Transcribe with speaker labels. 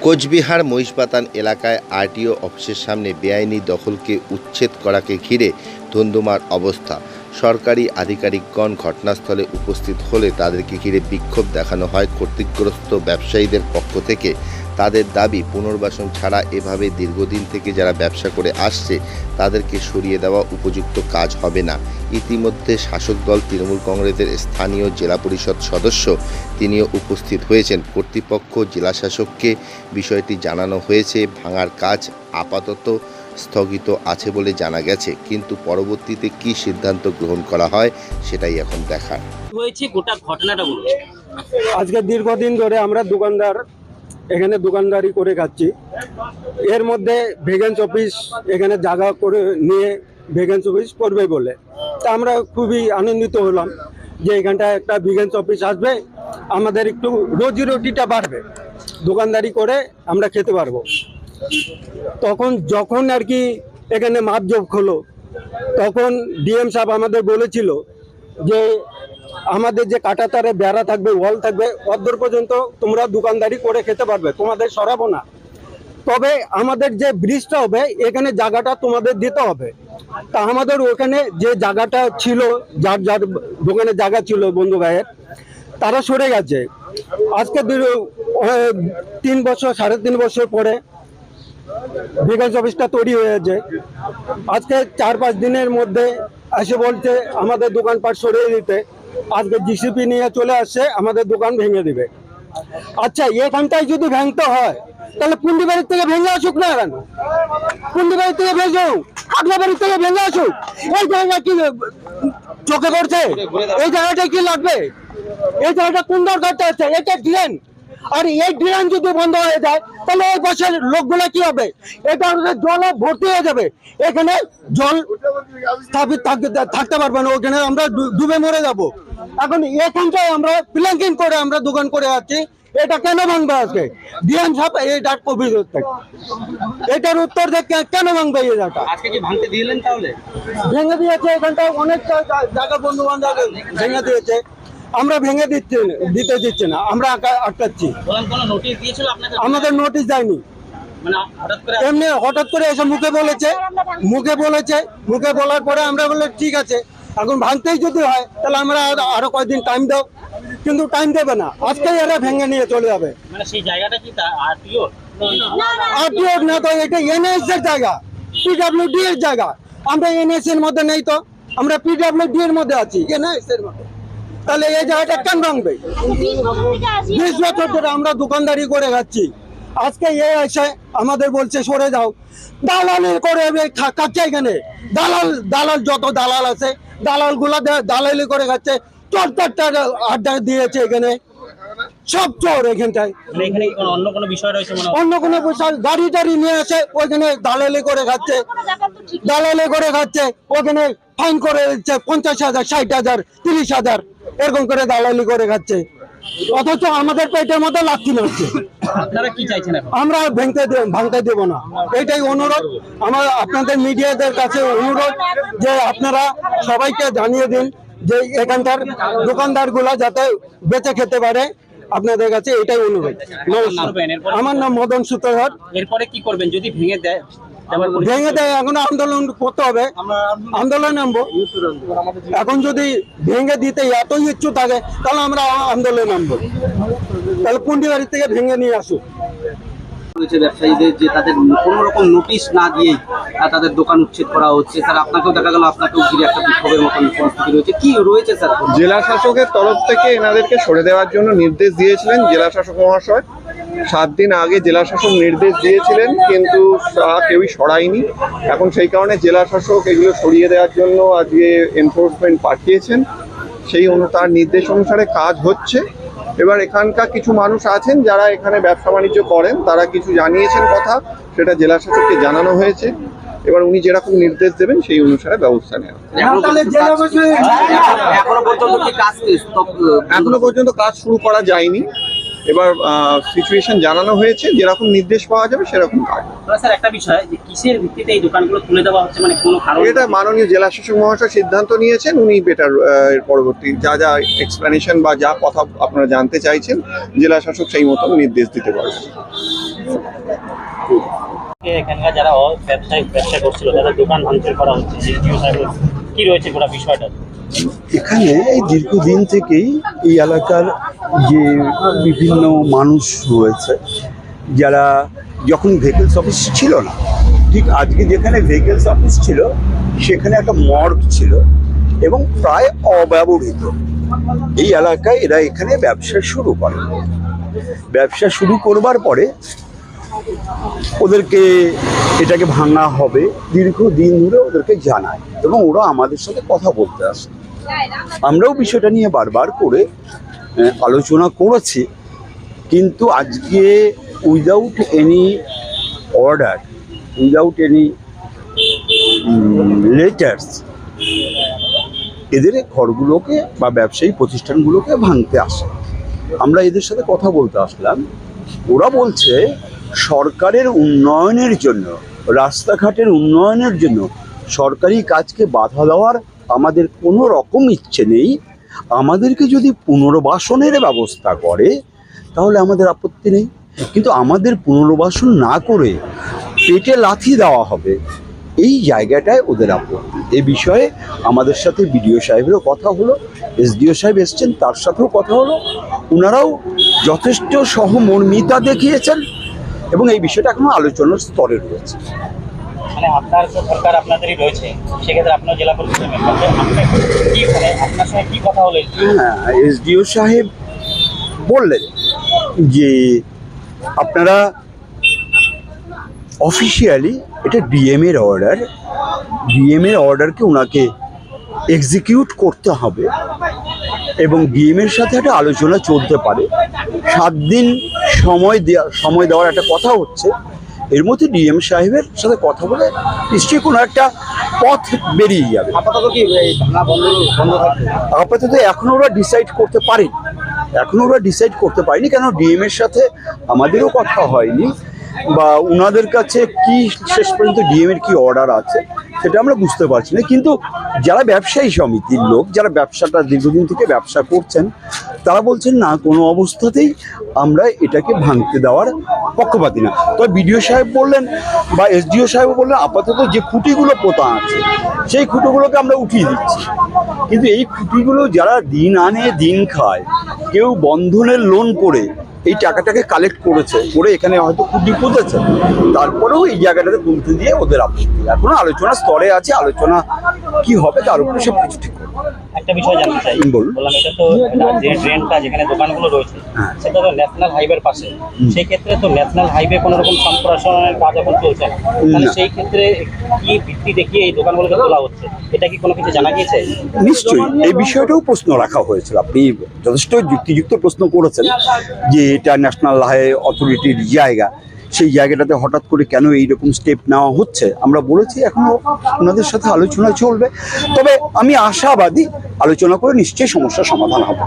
Speaker 1: কোচবিহার মহিষবাতান এলাকায় আরটিও অফিসের সামনে বেআইনি দখলকে উচ্ছেদ করাকে ঘিরে ধুন্ধুমার অবস্থা। সরকারি আধিকারিকগণ ঘটনাস্থলে উপস্থিত হলে তাদেরকে ঘিরে বিক্ষোভ দেখানো হয়। কর্তৃত্বগ্রস্ত ব্যবসায়ীদের পক্ষ থেকে তাদের দাবি, পুনর্বাসন ছাড়া এভাবে দীর্ঘদিন থেকে যারা ব্যবসা করে আসছে, তাদেরকে সরিয়ে দেওয়া উপযুক্ত কাজ হবে না। ইতিমধ্যে শাসক দল তৃণমূল কংগ্রেসের স্থানীয় জেলা পরিষদ সদস্য তিনিও উপস্থিত হয়েছেন। কর্তৃপক্ষ জেলাশাসককে বিষয়টি জানানো হয়েছে। ভাঙার কাজ আপাতত স্থগিত আছে বলে জানা গেছে কিন্তু পরবর্তীতে কী সিদ্ধান্ত গ্রহণ করা হয় সেটাই এখন দেখার।
Speaker 2: হয়েছে? গোটা ঘটনাটা বলুন।
Speaker 3: আজকে দীর্ঘদিন ধরে আমরা দোকানদার এখানে দোকানদারি করে খাচ্ছি। এর মধ্যে ভেগেন্স অফিস এখানে জায়গা করে নিয়ে ভেগেন্স অফিস করবে বলে। তা আমরা খুবই আনন্দিত হলাম যে এখানটায় একটা ভেগেন্স অফিস আসবে আমাদের একটু রোজি রুটিটা বাড়বে। দোকানদারি করে আমরা খেতে পারব। তখন যখন আর কি এখানে মাপজোপ হলো, তখন ডিএম সাহেব আমাদের বলেছিল যে আমাদের যে কাটা তারে বেড়া থাকবে, ওয়াল থাকবে অর্ধর পর্যন্ত তোমরা দোকানদারি করে খেতে পারবে, তোমাদের সরাবো না। তবে আমাদের যে ব্রিজটা হবে, এখানে জায়গাটা তোমাদের দিতে হবে। তা আমাদের ওখানে যে জায়গাটা ছিল, যার যার দোকানে জায়গা ছিল বন্ধু ভাইয়ের, তারা সরে গেছে। আজকে তিন বছর, সাড়ে তিন বছর পরে বিকাশ অফিসটা তৈরি হয়েছে। আজকে চার পাঁচ দিনের মধ্যে এসে বলছে, আমাদের দোকানপাট সরিয়ে দিতে। আজকে জিসিপি নিয়ে চলে আসছে, আমাদের দোকান ভেঙে দিবে। আচ্ছা এখানটায় যদি ভাঙতে হয়, তাহলে পুন্ডিবাড়ির থেকে ভেঙে আসুক না কেন? পুন্ডিবাড়ির থেকে ভেঙে আগলাবাড়ির থেকে ভেঙে আসুক। এই জায়গা কি চোখে পড়ছে? এই জায়গাটা কি লাগবে? এই জায়গাটা কোন দরকারটা আছে? এটা ড্রেন আর এই ড্রেন যদি বন্ধ হয়ে যায় তাহলে এই পাশের লোকগুলো কি হবে? এটা জলে ভর্তি হয়ে যাবে। এখানে জল স্থাপিত থাকতে পারবে না। ওখানে আমরা ডুবে মরে যাব। এখন এখানটায় আমরা প্ল্যাঙ্কিং করে আমরা দোকান করে আছি। এটা কেন ভাঙবে আজকে? ডিএম সাহেব এটার অভিযোগ থেকে এটার উত্তর থেকে কেন ভাঙবে এই জায়গা
Speaker 2: আজকে কি ভাঙতে দিলেন তাহলে?
Speaker 3: ভেঙে দিয়েছে এখানটায় অনেক জায়গা বন্ধু বান্ধব ভেঙে দিয়েছে। আমরা ভেঙে দিচ্ছি দিতে দিচ্ছে না আমরা আটকা- আটকাচ্ছি। আমাদের নোটিশ দেয়নি।
Speaker 2: মানে
Speaker 3: এমনি হঠাৎ করে এসে মুখে বলেছে মুখে বলেছে মুখে বলার পরে আমরা বললাম ঠিক আছে এখন ভাঙতেই যদি হয় তাহলে আমরা আরও কয়েকদিন টাইম দাও কিন্তু টাইম দেবে না আজকেই এরা ভেঙে নিয়ে চলে যাবে।
Speaker 2: মানে সেই জায়গাটা আরটিও
Speaker 3: আরটিও না তো এটা এনএস এর জায়গা পিডব্লিউডি এর জায়গা। আমরা এনএস এর মধ্যে নেই তো আমরা পিডব্লিউডি এর মধ্যে আছি এনএস এর মধ্যে। তাহলে এই জায়গাটা কেন ভাঙবে? বিশ বছর ধরে আমরা দোকানদারি করে খাচ্ছি। আজকে এ এসে আমাদের বলছে সরে যাও। দালালি করে খা- খাচ্ছে এখানে? দালাল দালাল যত দালাল আছে দালালগুলা দালালি করে খাচ্ছে। চোর চারটা আড্ডা দিয়েছে এখানে। সব চোর এখানটায়।
Speaker 2: মানে অন্য কোনো বিষয় রয়েছে
Speaker 3: অন্য কোনো বিষয় গাড়ি টাড়ি নিয়ে আসে ওইখানে দালালি করে খাচ্ছে। দালালি করে খাচ্ছে। ওখানে ফাইন করে দিচ্ছে পঞ্চাশ হাজার ষাট হাজার তিরিশ হাজার। এরকম করে দালালি করে খাচ্ছে। অথচ আমাদের পেটের মধ্যে লাথি মারছে।
Speaker 2: এখন?
Speaker 3: আমরা ভেঙতে ভাঙতে দেব না। এটাই অনুরোধ। আমার আপনাদের মিডিয়াদের কাছে অনুরোধ যে আপনারা সবাইকে জানিয়ে দিন যে এখানকার দোকানদারগুলা যাতে বেঁচে খেতে পারে আপনাদের কাছে এটাই অনুরোধ। আমার নাম মদন সুতহর
Speaker 2: এরপরে কি করবেন? যদি ভেঙে দেয়
Speaker 3: ভেঙে দেয় এখন আন্দোলন করতে হবে। আন্দোলন নামবো। এখন যদি ভেঙে দিতে এতই ইচ্ছু থাকে তাহলে আমরা আন্দোলন নামবো। তাহলে পুন্ডিবাড়ি থেকে ভেঙে নিয়ে আসুক।
Speaker 4: রয়েছে ব্যবসায়ীদের যে তাদের কোনো রকম নোটিশ না দিয়েই তাদের দোকান উচ্ছেদ করা হচ্ছে। স্যার আপনাকেও দেখা গেল আপনাকেও ঘিরে একটা বিক্ষোভের মতন পরিস্থিতি রয়েছে। কি রয়েছে স্যার?
Speaker 5: জেলা শাসকের তরফ থেকে এনাদেরকে সরে দেওয়ার জন্য নির্দেশ দিয়েছিলেন জেলা শাসক মহাশয়। সাত দিন আগে জেলা শাসক নির্দেশ দিয়েছিলেন কিন্তু তা কেউই সরায়নি। এখন সেই কারণে জেলা শাসক এগুলো সরিয়ে দেওয়ার জন্য আজকে এনফোর্সমেন্ট পাঠিয়েছেন। সেই অনু তার নির্দেশ অনুসারে কাজ হচ্ছে। এবার এখানকার কিছু মানুষ আছেন যারা এখানে ব্যবসা বাণিজ্য করেন তারা কিছু জানিয়েছেন কথা সেটা জেলা শাসককে জানানো হয়েছে। এবার উনি যেরকম নির্দেশ দেবেন সেই অনুসারে ব্যবস্থা নেওয়া
Speaker 4: এখনও পর্যন্ত কাজ
Speaker 5: শুরু করা যায়নি। এবার সিচুয়েশন জানানো হয়েছে যেরকম নির্দেশ পাওয়া যাবে সেরকম কাজ।
Speaker 2: স্যার একটা বিষয় যে কিসের ভিত্তিতে এই দোকানগুলো তুলে দেওয়া হচ্ছে? মানে কোনো কারণ
Speaker 5: এটা মাননীয় জেলা শাসক মহাশয় সিদ্ধান্ত নিয়েছেন উনি বেটার এর পরবর্তী যা যা এক্সপ্লেনেশন বা যা কথা আপনারা জানতে চাইছেন জেলা শাসক সেই মতন নির্দেশ দিতে পারবেন।
Speaker 2: এখানকার যারা অ- ব্যবসা করছিল তাদের দোকান ভাঙচুর করা হচ্ছে কি রয়েছে গোটা বিষয়টা?
Speaker 6: এখানে এই দীর্ঘদিন থেকেই এই এলাকার যে বিভিন্ন মানুষ রয়েছে, যারা যখন ভেহিকেলস অফিস ছিল না, ঠিক আজকে যেখানে ভেহিকেলস অফিস ছিল, সেখানে একটা মর্গ ছিল এবং প্রায় অব্যবহৃত। এই এলাকায় এরা এখানে ব্যবসা শুরু করে। ব্যবসা শুরু করবার পরে ওদেরকে এটাকে ভাঙা হবে, দীর্ঘদিন ধরে ওদেরকে জানায় এবং ওরা আমাদের সাথে কথা বলতে আসে। আমরাও বিষয়টা নিয়ে বারবার করে আলোচনা করেছি, কিন্তু আজকে without any order without any letters এদের ঘরগুলোকে বা ব্যবসায়ী প্রতিষ্ঠানগুলোকে ভাঙতে আসে। আমরা এদের সাথে কথা বলতে আসলাম। ওরা বলছে, সরকারের উন্নয়নের জন্য, রাস্তাঘাটের উন্নয়নের জন্য সরকারি কাজকে বাধা দেওয়ার আমাদের কোনো রকম ইচ্ছে নেই। আমাদেরকে যদি পুনর্বাসনের ব্যবস্থা করে, তাহলে আমাদের আপত্তি নেই। কিন্তু আমাদের পুনর্বাসন না করে পেটে লাথি দেওয়া হবে, এই জায়গাটায় ওদের আপত্তি। এ বিষয়ে আমাদের সাথে বিডিও সাহেবেরও কথা হলো, এসডিও সাহেব এসছেন, তার সাথেও কথা হলো। ওনারাও যথেষ্ট সহমর্মিতা দেখিয়েছেন এবং এই বিষয়টা এখনও আলোচনার স্তরে রয়েছে।
Speaker 2: মানে আপনার তো সরকার আপনাদেরই রয়েছে, সেক্ষেত্রে আপনার জেলা পরিষদের মেম্বার আপনি কি মানে আপনার সঙ্গে কি কথা হলো?
Speaker 6: হ্যাঁ এসডিও সাহেব বললেন যে আপনারা অফিসিয়ালি এটা ডিএম এর অর্ডার ডিএম এর অর্ডারকে ওনাকে এক্সিকিউট করতে হবে এবং ডিএম এর সাথে একটা আলোচনা চলতে পারে। সাত দিন সময় দেওয়া সময় দেওয়ার একটা কথা হচ্ছে। এর মধ্যে ডিএম সাহেবের সাথে কথা বলে নিশ্চয়ই কোনো একটা পথ বেরিয়ে যাবে।
Speaker 4: আপাতত কি এই ভাঙা বন্ধ বন্ধ থাকবে
Speaker 6: আপাতত এখনও ওরা ডিসাইড করতে পারেনি। এখনও ওরা ডিসাইড করতে পারেনি কেন ডিএম এর সাথে আমাদেরও কথা হয়নি বা ওনাদের কাছে কি শেষ পর্যন্ত ডিএম এর কি অর্ডার আছে। সেটা আমরা বুঝতে পারছি না। কিন্তু যারা ব্যবসায়ী সমিতির লোক, যারা ব্যবসাটা দীর্ঘদিন থেকে ব্যবসা করছেন, তারা বলছেন, না, কোনো অবস্থাতেই আমরা এটাকে ভাঙতে দেওয়ার পক্ষপাতি না। তবে বিডিও সাহেব বললেন বা এসডিও সাহেব বললেন, আপাতত যে খুঁটিগুলো পোতা আছে, সেই খুঁটিগুলোকে আমরা উঠিয়ে দিচ্ছি। কিন্তু এই খুঁটিগুলো যারা দিন আনে, দিন খায়, কেউ বন্ধনের লোন করে এই টাকাটাকে কালেক্ট করেছে, করে এখানে হয়তো খুঁটি পুঁতেছে তারপরেও এই জায়গাটাতে তুলতে দিয়ে ওদের আপত্তি। এখনও আলোচনা স্তরে আছে, আলোচনা কি হবে তার উপরে সব কিছু ঠিক করবে।
Speaker 2: একটা বিষয় জানতে চাই। বললাম এটা তো যে ড্রেনটা যেখানে দোকানগুলো রয়েছে
Speaker 6: হ্যাঁ।
Speaker 2: সেটা তো ন্যাশনাল হাইওয়ের পাশে। সেই ক্ষেত্রে তো ন্যাশনাল হাইওয়ে কোনো রকম সম্প্রসারণের কাজ এখন চলছে না তাহলে। সেই ক্ষেত্রে কি ভিত্তি দেখিয়ে এই দোকানগুলোকে তোলা হচ্ছে এটা কি কোনো কিছু জানা গিয়েছে
Speaker 6: নিশ্চয়ই এই বিষয়টাও প্রশ্ন রাখা হয়েছিল আপনি যথেষ্ট যুক্তিযুক্ত প্রশ্ন করেছেন যে এটা ন্যাশনাল হাইওয়ে অথরিটির জায়গা সেই জায়গাটাতে হঠাৎ করে কেন এইরকম স্টেপ নেওয়া হচ্ছে? আমরা বলেছি, এখনও ওনাদের সাথে আলোচনা চলবে। তবে আমি আশাবাদী, আলোচনা করে নিশ্চয়ই সমস্যার সমাধান হবে।